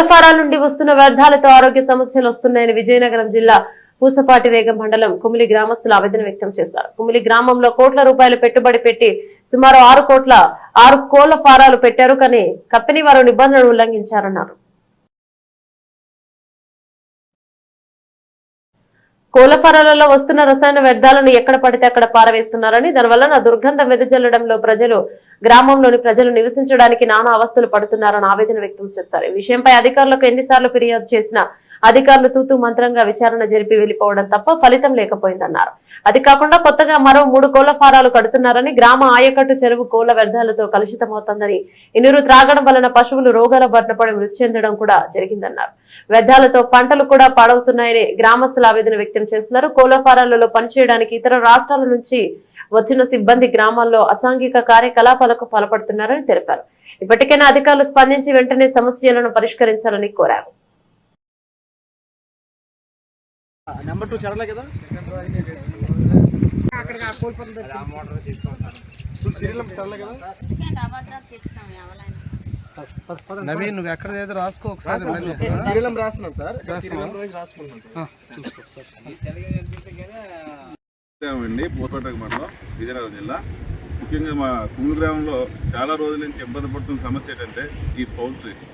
కోళ్ళ నుండి వస్తున్న వ్యర్థాలతో ఆరోగ్య సమస్యలు వస్తున్నాయని విజయనగరం జిల్లా పూసపాటి రేగం మండలం కుమిలి గ్రామస్తులు ఆవేదన వ్యక్తం చేశారు. కుమిలి గ్రామంలో కోట్ల రూపాయలు పెట్టుబడి పెట్టి సుమారు ఆరు కోట్ల ఆరు కోళ్ళ ఫారాలు పెట్టారు కానీ కంపెనీ వారు నిబంధనలు ఉల్లంఘించారన్నారు. కోళ్ళ వస్తున్న రసాయన వ్యర్థాలను ఎక్కడ పడితే అక్కడ పారవేస్తున్నారని దానివల్ల నా దుర్గంధం వెదజల్లడంలో ప్రజలు గ్రామంలోని ప్రజలు నివసించడానికి నానా అవస్థలు పడుతున్నారని ఆవేదన వ్యక్తం చేశారు. ఈ విషయంపై అధికారులకు ఎన్నిసార్లు ఫిర్యాదు చేసినా అధికారులు తూతు మంత్రంగా విచారణ జరిపి వెళ్ళిపోవడం తప్ప ఫలితం లేకపోయిందన్నారు. అది కాకుండా కొత్తగా మరో మూడు కోళ్ళ ఫారాలు కడుతున్నారని గ్రామ ఆయకట్టు చెరువు కోళ్ళ వ్యర్థాలతో కలుషితమవుతోందని ఇనురు త్రాగడం వలన పశువులు రోగాల బారిన పడి మృతి చెందడం కూడా జరిగిందన్నారు. వ్యర్థాలతో పంటలు కూడా పాడవుతున్నాయని గ్రామస్తులు ఆవేదన వ్యక్తం చేస్తున్నారు. కోళ్ళ ఫారాలలో పనిచేయడానికి ఇతర రాష్ట్రాల నుంచి వచ్చిన సిబ్బంది గ్రామాల్లో అసాంఘిక కార్యకలాపాలకు పాల్పడుతున్నారని తెలిపారు. ఇప్పటికైనా అధికారులు స్పందించి వెంటనే సమస్యలను పరిష్కరించాలని కోరారు. నెంబర్ టూ కదా? నవీన్ నువ్వు ఎక్కడ ఏదో రాసుకో ఒకసారి రాస్తున్నాం సార్? రాసుకుంటున్నాం సార్? అండి పోతోటక మండలం విజయనగరం జిల్లా. ముఖ్యంగా మా కుంగు గ్రామంలో చాలా రోజుల నుంచి ఇబ్బంది పడుతున్న సమస్య ఏంటంటే ఈ పౌల్ట్రీస్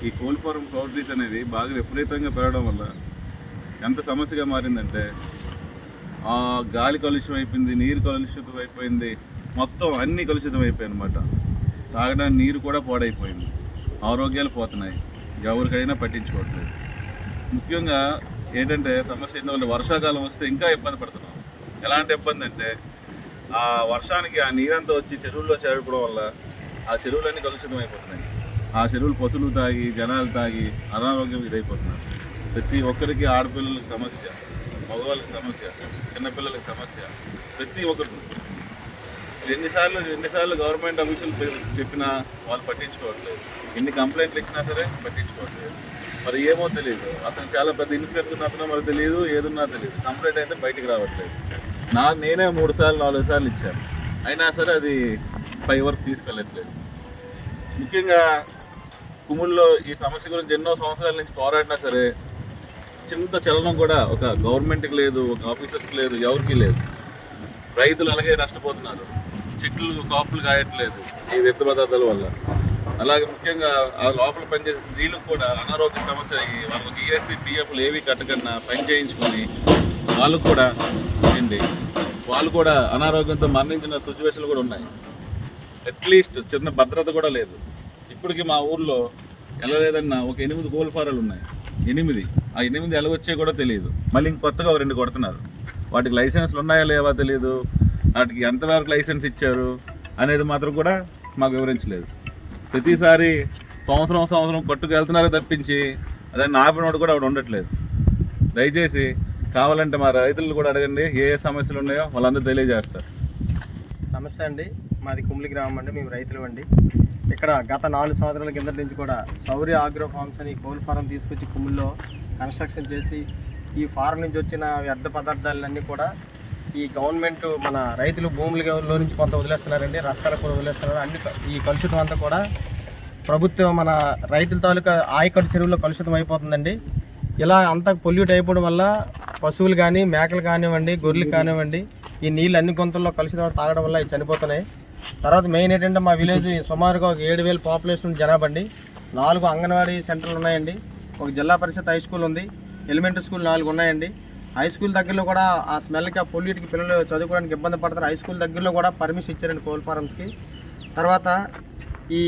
ఈ కోల్ ఫారం పౌల్ట్రీస్ అనేది బాగా విపరీతంగా పెరగడం వల్ల ఎంత సమస్యగా మారిందంటే ఆ గాలి కలుషితం అయిపోయింది నీరు కలుషితం అయిపోయింది మొత్తం అన్ని కలుషితం అయిపోయాయి అనమాట తాగడానికి నీరు కూడా పాడైపోయింది. ఆరోగ్యాలు పోతున్నాయి. ఎవరికైనా పట్టించుకోవట్లేదు. ముఖ్యంగా ఏంటంటే సమస్య ఏంటంటే వర్షాకాలం వస్తే ఇంకా ఇబ్బంది పడుతున్నాం. ఎలాంటి ఇబ్బంది అంటే ఆ వర్షానికి ఆ నీరంతా వచ్చి చెరువుల్లో చేరుకోవడం వల్ల ఆ చెరువులన్నీ కలుషితం అయిపోతున్నాయి. ఆ చెరువులు పశువులు తాగి జనాలు తాగి అనారోగ్యం ఇదైపోతున్నారు. ప్రతి ఒక్కరికి ఆడపిల్లలకి సమస్య మగవాళ్ళకి సమస్య చిన్నపిల్లలకి సమస్య ప్రతి ఒక్కరికి. ఎన్నిసార్లు ఎన్నిసార్లు గవర్నమెంట్ ఆఫీసులు చెప్పినా వాళ్ళు పట్టించుకోవట్లేదు. ఎన్ని కంప్లైంట్లు ఇచ్చినా సరే పట్టించుకోవట్లేదు. మరి ఏమో తెలియదు అతను చాలా పెద్ద ఇన్ఫ్లుయెన్స్ ఉన్న అతను మరి తెలియదు ఏదున్నా తెలియదు కంప్లైంట్ అయితే బయటికి రావట్లేదు. నా నేనే మూడు సార్లు నాలుగు సార్లు ఇచ్చాను. అయినా సరే అది పై వరకు తీసుకెళ్ళట్లేదు. ముఖ్యంగా కుముల్లో ఈ సమస్య గురించి ఎన్నో సంవత్సరాల నుంచి పోరాడినా సరే చింత చలనం కూడా ఒక గవర్నమెంట్కి లేదు ఒక ఆఫీసర్స్ లేదు ఎవరికి లేదు. రైతులు అలాగే నష్టపోతున్నారు. చెట్లు కాపులు కాయట్లేదు ఈ వ్యర్థ పదార్థాల వల్ల. అలాగే ముఖ్యంగా ఆ లోపల పనిచేసే స్త్రీలకు కూడా అనారోగ్య సమస్య ఈ వాళ్ళకి ఈఎస్సీ పిఎఫ్లు ఏవి కట్టకన్నా పని చేయించుకొని వాళ్ళకు కూడా ఏంటి వాళ్ళు కూడా అనారోగ్యంతో మరణించిన సిచ్యువేషన్లు కూడా ఉన్నాయి. అట్లీస్ట్ చిన్న భద్రత కూడా లేదు. ఇప్పటికి మా ఊర్లో ఎలా లేదన్నా ఒక ఎనిమిది గోల్ఫారాలు ఉన్నాయి. ఎనిమిది. ఆ ఎనిమిది ఎలా వచ్చాయో కూడా తెలియదు. మళ్ళీ ఇంక కొత్తగా రెండు కొడుతున్నారు. వాటికి లైసెన్స్లు ఉన్నాయా లేవా తెలియదు వాటికి ఎంతవరకు లైసెన్స్ ఇచ్చారు అనేది మాత్రం కూడా మాకు వివరించలేదు. ప్రతిసారి సంవత్సరం సంవత్సరం పట్టుకు వెళ్తున్నారో తప్పించి అదే ఆపినోడు కూడా ఆవిడ ఉండట్లేదు. దయచేసి కావాలంటే మా రైతులు కూడా అడగండి ఏ సమస్యలు ఉన్నాయో వాళ్ళందరూ తెలియజేస్తారు. నమస్తే అండి. మాది కుమ్లి గ్రామం అండి మేము రైతులు అండి. ఇక్కడ గత నాలుగు సంవత్సరాల కింద నుంచి కూడా సౌర్య ఆగ్రో ఫార్మ్స్ అని కోల్ ఫారం తీసుకొచ్చి కుమ్మిల్లో కన్స్ట్రక్షన్ చేసి ఈ ఫారం నుంచి వచ్చిన వ్యర్థ పదార్థాలన్నీ కూడా ఈ గవర్నమెంట్ మన రైతులు భూములలో నుంచి కొంత వదిలేస్తున్నారండి రస్తాలకు కూడా వదిలేస్తున్నారు. అన్ని ఈ కలుషితం అంతా కూడా ప్రభుత్వం మన రైతుల తాలూకా ఆయకట్టు చెరువులో కలుషితం అయిపోతుందండి. ఇలా అంతా పొల్యూట్ అయిపోవడం వల్ల పశువులు కానీ మేకలు కానివ్వండి గొర్రెలు కానివ్వండి ఈ నీళ్ళు అన్ని గుంతల్లో కలిసి తాగడం వల్ల ఇవి చనిపోతున్నాయి. తర్వాత మెయిన్ ఏంటంటే మా విలేజ్ సుమారుగా ఒక ఏడు వేల పాపులేషన్ జనాభా అండి. నాలుగు అంగన్వాడీ సెంటర్లు ఉన్నాయండి. ఒక జిల్లా పరిషత్ హై స్కూల్ ఉంది. ఎలిమెంటరీ స్కూల్ నాలుగు ఉన్నాయండి. హై స్కూల్ దగ్గరలో కూడా ఆ స్మెల్కి ఆ పొల్యూట్కి పిల్లలు చదువుకోవడానికి ఇబ్బంది పడతారు. హై స్కూల్ దగ్గరలో కూడా పర్మిషన్ ఇచ్చారండి కోల్ ఫారమ్స్కి. తర్వాత ఈ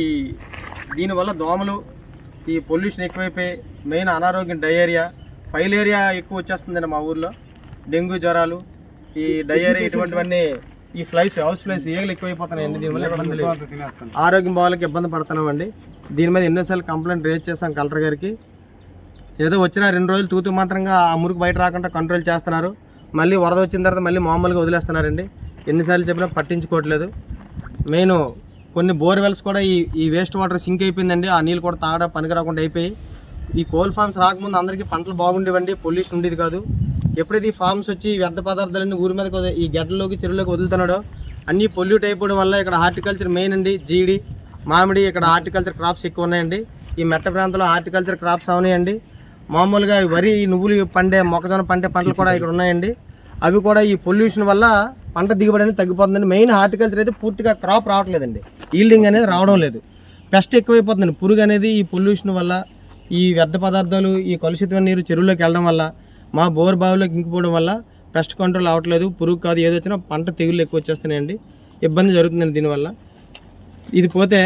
దీనివల్ల దోమలు ఈ పొల్యూషన్ ఎక్కువైపోయి మెయిన్ అనారోగ్యం డయేరియా ఫైలేరియా ఎక్కువ వచ్చేస్తుందండి మా ఊర్లో. డెంగ్యూ జ్వరాలు ఈ డయేరియా ఇటువంటివన్నీ ఈ ఫ్లైస్ హౌస్ ఫ్లైస్ ఏగలు ఎక్కువైపోతున్నాయండి దీనివల్ల ఇబ్బంది లేదు ఆరోగ్యం బాగాలకి ఇబ్బంది పడుతున్నామండి. దీని మీద ఎన్నోసార్లు కంప్లైంట్ రేజ్ చేస్తాం కలెక్టర్ గారికి. ఏదో వచ్చిన రెండు రోజులు తూతు మాత్రంగా ఆ మురికి బయట రాకుండా కంట్రోల్ చేస్తున్నారు. మళ్ళీ వరద వచ్చిన తర్వాత మళ్ళీ మామూలుగా వదిలేస్తున్నారండి. ఎన్నిసార్లు చెప్పినా పట్టించుకోవట్లేదు. మెయిన్ కొన్ని బోర్వెల్స్ కూడా ఈ ఈ వేస్ట్ వాటర్ సింక్ అయిపోయిందండి. ఆ నీళ్ళు కూడా తాగడం పనికి రాకుండా అయిపోయి ఈ కోల్ ఫార్మ్స్ రాకముందు అందరికీ పంటలు బాగుండేవండి పొల్యూషన్ ఉండేది కాదు. ఎప్పుడైతే ఈ ఫార్మ్స్ వచ్చి వ్యర్థ పదార్థాలన్నీ ఊరి మీదకి ఈ గడ్డలోకి చెరువులోకి వదులుతున్నాడో అన్నీ పొల్యూట్ అయిపోవడం వల్ల ఇక్కడ హార్టికల్చర్ మెయిన్ అండి జీడి మామిడి ఇక్కడ హార్టికల్చర్ క్రాప్స్ ఎక్కువ ఉన్నాయండి. ఈ మెట్ట ప్రాంతంలో హార్టికల్చర్ క్రాప్స్ అవునాయండి. మామూలుగా వరి నువ్వులు పండే మొక్కజొన్న పండే పంటలు కూడా ఇక్కడ ఉన్నాయండి. అవి కూడా ఈ పొల్యూషన్ వల్ల పంట దిగుబడి అనేది తగ్గిపోతుందండి. మెయిన్ హార్టికల్చర్ అయితే పూర్తిగా క్రాప్ రావట్లేదండి. ఈల్డింగ్ అనేది రావడం లేదు. పెస్ట్ ఎక్కువైపోతుందండి. పురుగు అనేది ఈ పొల్యూషన్ వల్ల ఈ వ్యర్థ పదార్థాలు ఈ కలుషితమైన నీరు చెరువులోకి వెళ్ళడం వల్ల మా బోర్ బావిలోకి ఇంకిపోవడం వల్ల పెస్ట్ కంట్రోల్ అవ్వట్లేదు పురుగు కాదు ఏదొచ్చినా పంట తెగుళ్ళు ఎక్కువ వచ్చేస్తున్నాయండి. ఇబ్బంది జరుగుతుందండి దీనివల్ల. ఇది పోతే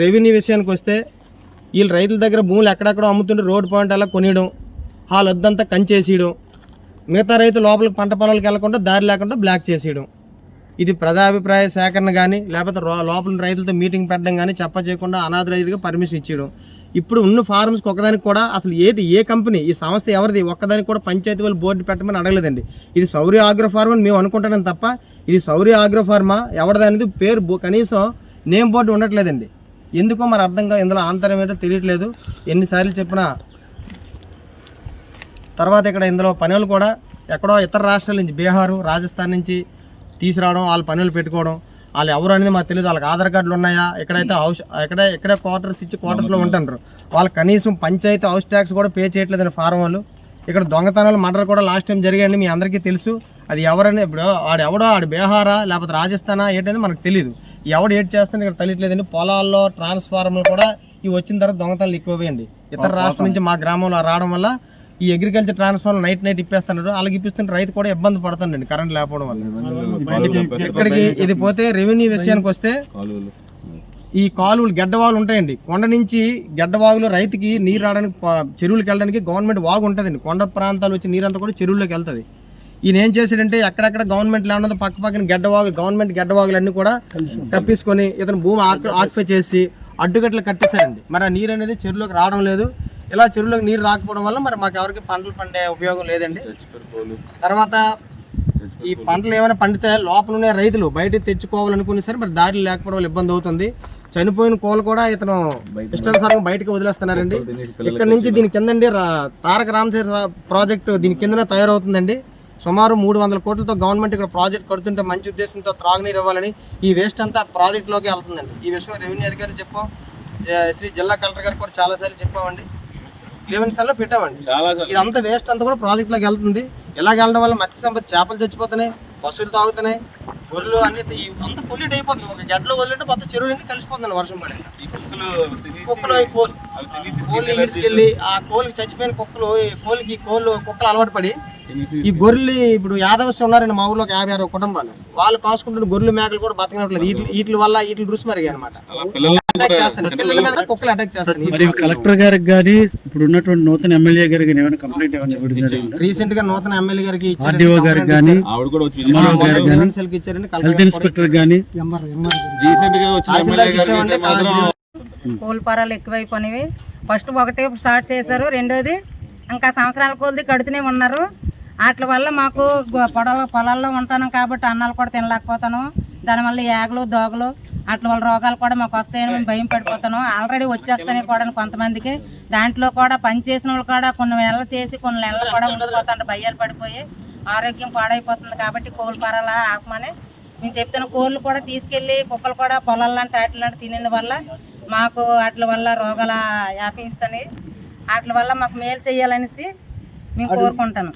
రెవెన్యూ విషయానికి వస్తే వీళ్ళు రైతుల దగ్గర భూములు ఎక్కడెక్కడో అమ్ముతుంటే రోడ్ పాయింట్ అలా కొనియడం వాళ్ళ వద్దంతా కంచేసేయడం మిగతా రైతు లోపలికి పంట పొలాలకు వెళ్ళకుండా దారి లేకుండా బ్లాక్ చేసేయడం. ఇది ప్రజాభిప్రాయ సేకరణ కానీ లేకపోతే లోపల రైతులతో మీటింగ్ పెట్టడం కానీ చెప్ప చేయకుండా అనాథ రైతుగా పర్మిషన్ ఇచ్చేయడం. ఇప్పుడు ఉన్న ఫార్మ్స్కి ఒకదానికి కూడా అసలు ఏటి ఏ కంపెనీ ఈ సంస్థ ఎవరిది ఒక్కదానికి కూడా పంచాయతీ వాళ్ళు బోర్డు పెట్టమని అడగలేదండి. ఇది సౌర్య ఆగ్రో ఫార్మ్ అని మేము అనుకుంటున్నాం తప్ప ఇది సౌర్య ఆగ్రో ఫార్మా ఎవరిదనేది పేరు బో- కనీసం నేమ్ బోర్డు ఉండట్లేదండి. ఎందుకో మరి అర్థం కాదు ఇందులో ఆంతరం ఏంటో తెలియట్లేదు. ఎన్నిసార్లు చెప్పినా తర్వాత ఇక్కడ ఇందులో పనులు కూడా ఎక్కడో ఇతర రాష్ట్రాల నుంచి బీహారు రాజస్థాన్ నుంచి తీసుకురావడం వాళ్ళ పనులు పెట్టుకోవడం వాళ్ళు ఎవరు అనేది మాకు తెలియదు వాళ్ళకి ఆధార్ కార్డులు ఉన్నాయా? ఎక్కడైతే హౌస్ ఎక్కడే ఎక్కడే క్వార్టర్స్ ఇచ్చి క్వార్టర్స్లో ఉంటుంటారు వాళ్ళు కనీసం పంచాయతీ హౌస్ ట్యాక్స్ కూడా పే చేయట్లేదని ఫారం వాళ్ళు. ఇక్కడ దొంగతనాలు మర్డర్ కూడా లాస్ట్ టైం జరిగాయండి మీ అందరికీ తెలుసు. అది ఎవరని ఇప్పుడు ఆడు ఎవడో ఆడు బీహారా లేకపోతే రాజస్థానా ఏంటనేది మనకు తెలియదు ఎవడు ఏడ్ చేస్తాను ఇక్కడ తెలియట్లేదండి పొలాల్లో ట్రాన్స్ఫార్మర్లు కూడా ఇవి వచ్చిన తర్వాత దొంగతనాలు ఎక్కువవేయండి ఇతర రాష్ట్రం నుంచి మా గ్రామంలో రావడం వల్ల ఈ అగ్రికల్చర్ ట్రాన్స్ఫార్మర్ నైట్ నైట్ ఇప్పేస్తున్నారు. అలాగే ఇప్పిస్తుంటే రైతు కూడా ఇబ్బంది పడుతుండండి కరెంట్ లేకపోవడం వల్ల. ఇక్కడికి ఇది పోతే రెవెన్యూ విషయానికి వస్తే ఈ కాలువలు గడ్డవాగులు ఉంటాయండి. కొండ నుంచి గడ్డవాగులు రైతుకి నీరు రావడానికి చెరువులకు వెళ్ళడానికి గవర్నమెంట్ వాగు ఉంటుందండి. కొండ ప్రాంతాలు వచ్చి నీరంతా కూడా చెరువుల్లోకి వెళ్తుంది. ఈయన ఏం చేశాడంటే ఎక్కడెక్కడ గవర్నమెంట్ ల్యాండ్ ఉందో పక్క పక్కన గడ్డవాగు గవర్నమెంట్ గడ్డవాగులు అన్ని కూడా కప్పించుకొని ఇతను భూమి ఆక్యుపై చేసి అడ్డుకట్లు కట్టేశారండి. మరి ఆ నీరు అనేది చెరువులోకి రావడం లేదు. ఇలా చెరువులోకి నీరు రాకపోవడం వల్ల మరి మాకు ఎవరికి పంటలు పండే ఉపయోగం లేదండి. తర్వాత ఈ పంటలు ఏమైనా పండితే లోపల ఉన్న రైతులు బయట తెచ్చుకోవాలనుకునే సరే మరి దారి లేకపోవడం వల్ల ఇబ్బంది అవుతుంది. చనిపోయిన కోళ్ళు కూడా ఇతను ఇష్టానుసారంగా బయటకు వదిలేస్తున్నారండి. ఇక్కడ నుంచి దీని కిందండి తారక రామచంద్ర రా- ప్రాజెక్టు దీని కిందనే తయారవుతుందండి. సుమారు మూడు వందల కోట్లతో గవర్నమెంట్ ఇక్కడ ప్రాజెక్ట్ కడుతుంటే మంచి ఉద్దేశంతో త్రాగునీరు ఇవ్వాలని ఈ వేస్ట్ అంతా ప్రాజెక్ట్లోకి వెళ్తుందండి. ఈ విషయం రెవెన్యూ అధికారి చెప్పాం. శ్రీ జిల్లా కలెక్టర్ గారు కూడా చాలాసార్లు చెప్పామండి. గ్రీవెన్స్లో పెట్టామండి. సార్లు. ఇదంతా వేస్ట్ అంతా కూడా ప్రాజెక్ట్లోకి వెళ్తుంది. ఇలాగ వెళ్ళడం వల్ల మత్స్య సంపద చేపలు చచ్చిపోతున్నాయి పశువులు తాగుతున్నాయి గొర్రెలు అన్ని అంతా పొల్యూట్ అయిపోతుంది. ఒక గడ్డలో వదిలింటే మొత్తం చెరువులన్నీ కలిసిపోతుంది వర్షం పడి. కుక్కలు కుక్కలు కోళ్ళు కోళ్ళు ఈడ్చుకెళ్ళి ఆ కోళ్ళకి చచ్చిపోయిన కుక్కలు ఈ కోళ్ళకి కోళ్ళు కుక్కలు అలవాటు పడి ఈ గొర్రెలు ఇప్పుడు యాదవస్ ఉన్నారండి మా ఊర్లో ఒక యాభై అరవై కుటుంబాలు. వాళ్ళు కాసుకుంటున్న గొర్రెలు మేకలు కూడా బతకనట్లేదు. వీటి వీటి వల్ల వీటి రుచి మరిగాయి అనమాట కుక్కలు అటాక్ చేస్తాను. మరి కలెక్టర్ గారికి కానీ ఇప్పుడు ఉన్నటువంటి నూతన ఎమ్మెల్యే గారికి ఏమైనా కంప్లైంట్ ఏమైనా రీసెంట్గా నూతన ఎమ్మెల్యే గారికి ఆర్డీఓ గారికి కానీ కలెక్టర్ హెల్త్ గారికి ఇన్స్పెక్టర్ కానీ రీసెంట్గా వచ్చిన ఎమ్మెల్యే గారికి అయితే మాత్రం ఎక్కువైపోయినవి ఫస్ట్ ఒకటే స్టార్ట్ చేశారు రెండోది ఇంకా సంవత్సరాల కొద్ది కడుతూనే ఉన్నారు. వాటి వల్ల మాకు పొడవ పొలాల్లో ఉంటాను కాబట్టి అన్నాలు కూడా తినలేకపోతాను. దానివల్ల యాగలు దోగలు వాటి వల్ల రోగాలు కూడా మాకు వస్తాయని మేము భయం పడిపోతాను. ఆల్రెడీ వచ్చేస్తాయి కూడా కొంతమందికి. దాంట్లో కూడా పని చేసిన వాళ్ళు కూడా కొన్ని నెలలు చేసి కొన్ని నెలలు కూడా ఉండిపోతాంటే భయాలు పడిపోయి ఆరోగ్యం పాడైపోతుంది కాబట్టి కోల్పారాల ఆకమని మేము చెప్తున్న కోళ్ళు కూడా తీసుకెళ్ళి కుక్కలు కూడా పొలాలు లాంటి వాటి లాంటి తినని వల్ల మాకు వాటి వల్ల రోగాల వ్యాపిస్తాయి వాటి వల్ల మాకు మేలు చేయాలనేసి మేము కోరుకుంటాను.